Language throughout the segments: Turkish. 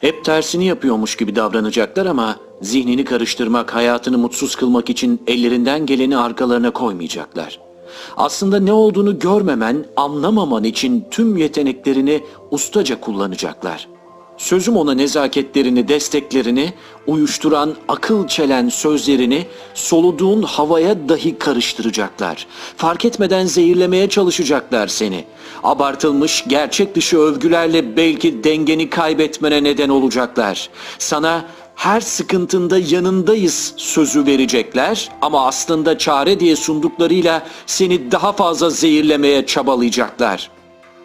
Hep tersini yapıyormuş gibi davranacaklar ama zihnini karıştırmak, hayatını mutsuz kılmak için ellerinden geleni arkalarına koymayacaklar. Aslında ne olduğunu görmemen, anlamaman için tüm yeteneklerini ustaca kullanacaklar. Sözüm ona nezaketlerini, desteklerini, uyuşturan, akıl çelen sözlerini soluduğun havaya dahi karıştıracaklar. Fark etmeden zehirlemeye çalışacaklar seni. Abartılmış, gerçek dışı övgülerle belki dengeni kaybetmene neden olacaklar. Sana her sıkıntında yanındayız sözü verecekler ama aslında çare diye sunduklarıyla seni daha fazla zehirlemeye çabalayacaklar.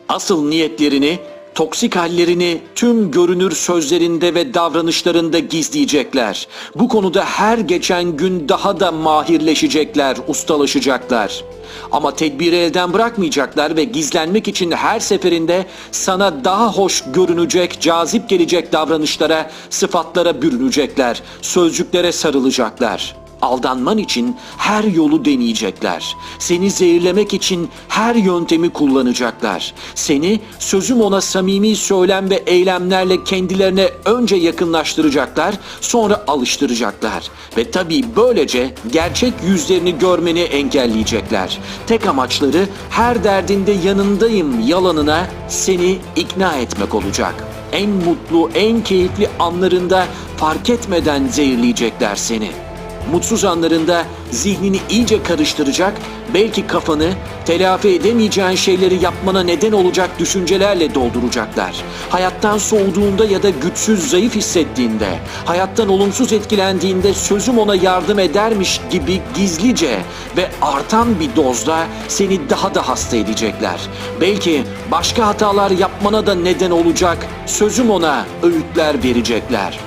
Asıl niyetlerini, toksik hallerini tüm görünür sözlerinde ve davranışlarında gizleyecekler. Bu konuda her geçen gün daha da mahirleşecekler, ustalaşacaklar. Ama tedbiri elden bırakmayacaklar ve gizlenmek için her seferinde sana daha hoş görünecek, cazip gelecek davranışlara, sıfatlara bürünecekler, sözcüklere sarılacaklar. Aldanman için her yolu deneyecekler. Seni zehirlemek için her yöntemi kullanacaklar. Seni sözüm ona samimi söylem ve eylemlerle kendilerine önce yakınlaştıracaklar, sonra alıştıracaklar. Ve tabii böylece gerçek yüzlerini görmeni engelleyecekler. Tek amaçları her derdinde yanındayım yalanına seni ikna etmek olacak. En mutlu, en keyifli anlarında fark etmeden zehirleyecekler seni. Mutsuz anlarında zihnini iyice karıştıracak, belki kafanı telafi edemeyeceğin şeyleri yapmana neden olacak düşüncelerle dolduracaklar. Hayattan soğuduğunda ya da güçsüz, zayıf hissettiğinde, hayattan olumsuz etkilendiğinde sözüm ona yardım edermiş gibi gizlice ve artan bir dozda seni daha da hasta edecekler. Belki başka hatalar yapmana da neden olacak sözüm ona öğütler verecekler.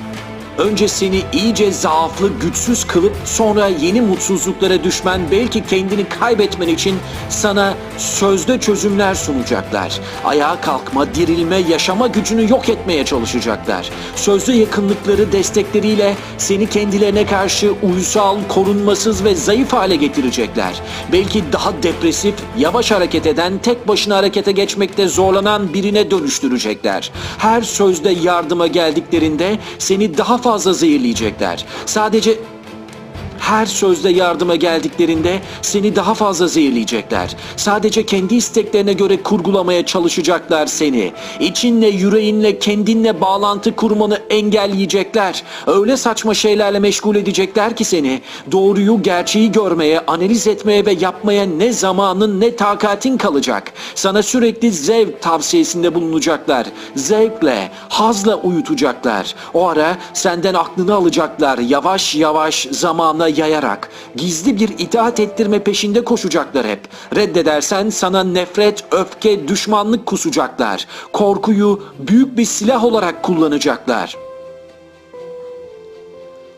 Önce seni iyice zaaflı, güçsüz kılıp sonra yeni mutsuzluklara düşmen, belki kendini kaybetmen için sana sözde çözümler sunacaklar. Ayağa kalkma, dirilme, yaşama gücünü yok etmeye çalışacaklar. Sözde yakınlıkları, destekleriyle seni kendilerine karşı uysal, korunmasız ve zayıf hale getirecekler. Belki daha depresif, yavaş hareket eden, tek başına harekete geçmekte zorlanan birine dönüştürecekler. Her sözde yardıma geldiklerinde seni daha fazla zehirleyecekler. Sadece her sözde yardıma geldiklerinde seni daha fazla zehirleyecekler. Sadece kendi isteklerine göre kurgulamaya çalışacaklar seni. İçinle, yüreğinle, kendinle bağlantı kurmanı engelleyecekler. Öyle saçma şeylerle meşgul edecekler ki seni. Doğruyu, gerçeği görmeye, analiz etmeye ve yapmaya ne zamanın ne takatin kalacak. Sana sürekli zevk tavsiyesinde bulunacaklar. Zevkle, hazla uyutacaklar. O ara senden aklını alacaklar. Yavaş yavaş zamana yayarak gizli bir itaat ettirme peşinde koşacaklar hep. Reddedersen sana nefret, öfke, düşmanlık kusacaklar. Korkuyu büyük bir silah olarak kullanacaklar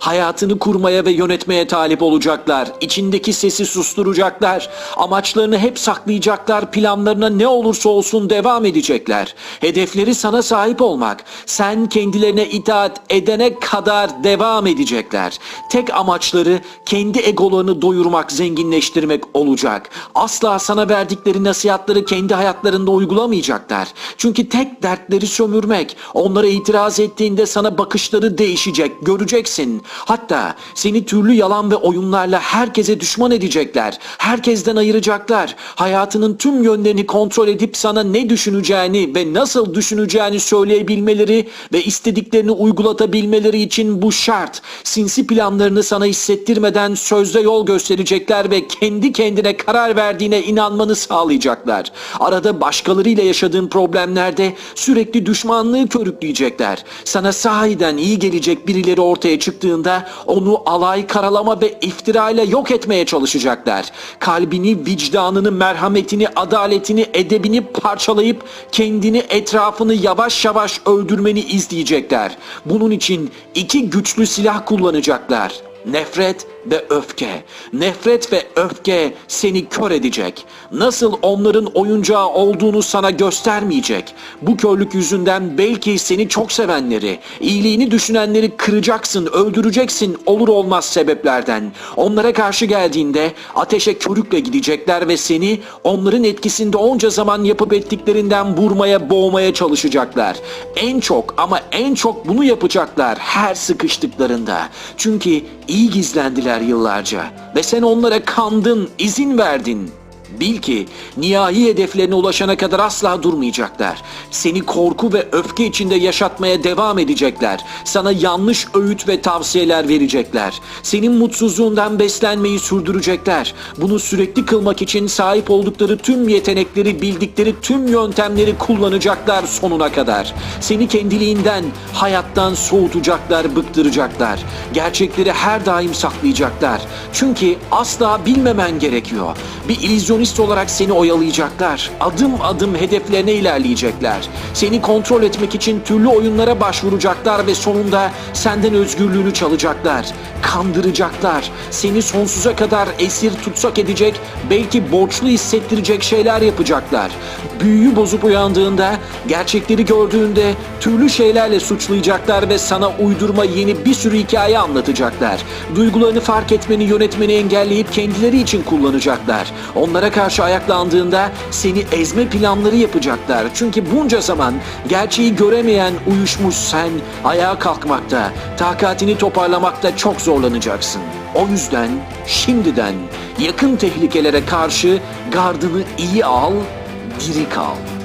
hayatını kurmaya ve yönetmeye talip olacaklar. İçindeki sesi susturacaklar. Amaçlarını hep saklayacaklar. Planlarına ne olursa olsun devam edecekler. Hedefleri sana sahip olmak. Sen kendilerine itaat edene kadar devam edecekler. Tek amaçları kendi egolarını doyurmak, zenginleştirmek olacak. Asla sana verdikleri nasihatları kendi hayatlarında uygulamayacaklar. Çünkü tek dertleri sömürmek. Onlara itiraz ettiğinde sana bakışları değişecek. Göreceksin. Hatta seni türlü yalan ve oyunlarla herkese düşman edecekler. Herkesten ayıracaklar. Hayatının tüm yönlerini kontrol edip sana ne düşüneceğini ve nasıl düşüneceğini söyleyebilmeleri ve istediklerini uygulatabilmeleri için bu şart. Sinsi planlarını sana hissettirmeden sözde yol gösterecekler ve kendi kendine karar verdiğine inanmanı sağlayacaklar. Arada başkalarıyla yaşadığın problemlerde sürekli düşmanlığı körükleyecekler. Sana sahiden iyi gelecek birileri ortaya çıktığında onu alay, karalama ve iftirayla yok etmeye çalışacaklar. Kalbini, vicdanını, merhametini, adaletini, edebini parçalayıp kendini, etrafını yavaş yavaş öldürmeni izleyecekler. Bunun için iki güçlü silah kullanacaklar. Nefret ve öfke. Nefret ve öfke seni kör edecek. Nasıl onların oyuncağı olduğunu sana göstermeyecek. Bu körlük yüzünden belki seni çok sevenleri, iyiliğini düşünenleri kıracaksın, öldüreceksin olur olmaz sebeplerden. Onlara karşı geldiğinde ateşe körükle gidecekler ve seni onların etkisinde onca zaman yapıp ettiklerinden vurmaya, boğmaya çalışacaklar. En çok ama en çok bunu yapacaklar her sıkıştıklarında. Çünkü iyi gizlendiler yıllarca ve sen onlara kandın, izin verdin. Bil ki nihai hedeflerine ulaşana kadar asla durmayacaklar. Seni korku ve öfke içinde yaşatmaya devam edecekler. Sana yanlış öğüt ve tavsiyeler verecekler. Senin mutsuzluğundan beslenmeyi sürdürecekler. Bunu sürekli kılmak için sahip oldukları tüm yetenekleri, bildikleri tüm yöntemleri kullanacaklar sonuna kadar. Seni kendiliğinden, hayattan soğutacaklar, bıktıracaklar. Gerçekleri her daim saklayacaklar. Çünkü asla bilmemen gerekiyor. Bir illüzyonist olarak seni oyalayacaklar. Adım adım hedeflerine ilerleyecekler. Seni kontrol etmek için türlü oyunlara başvuracaklar ve sonunda senden özgürlüğünü çalacaklar. Kandıracaklar. Seni sonsuza kadar esir tutsak edecek, belki borçlu hissettirecek şeyler yapacaklar. Büyüyü bozup uyandığında, gerçekleri gördüğünde türlü şeylerle suçlayacaklar ve sana uydurma yeni bir sürü hikaye anlatacaklar. Duygularını fark etmeni, yönetmeni engelleyip kendileri için kullanacaklar. Onlara karşı ayaklandığında seni ezme planları yapacaklar. Çünkü bunca zaman gerçeği göremeyen uyuşmuş sen ayağa kalkmakta, takatini toparlamakta çok zorlanacaksın. O yüzden şimdiden yakın tehlikelere karşı gardını iyi al, diri kal.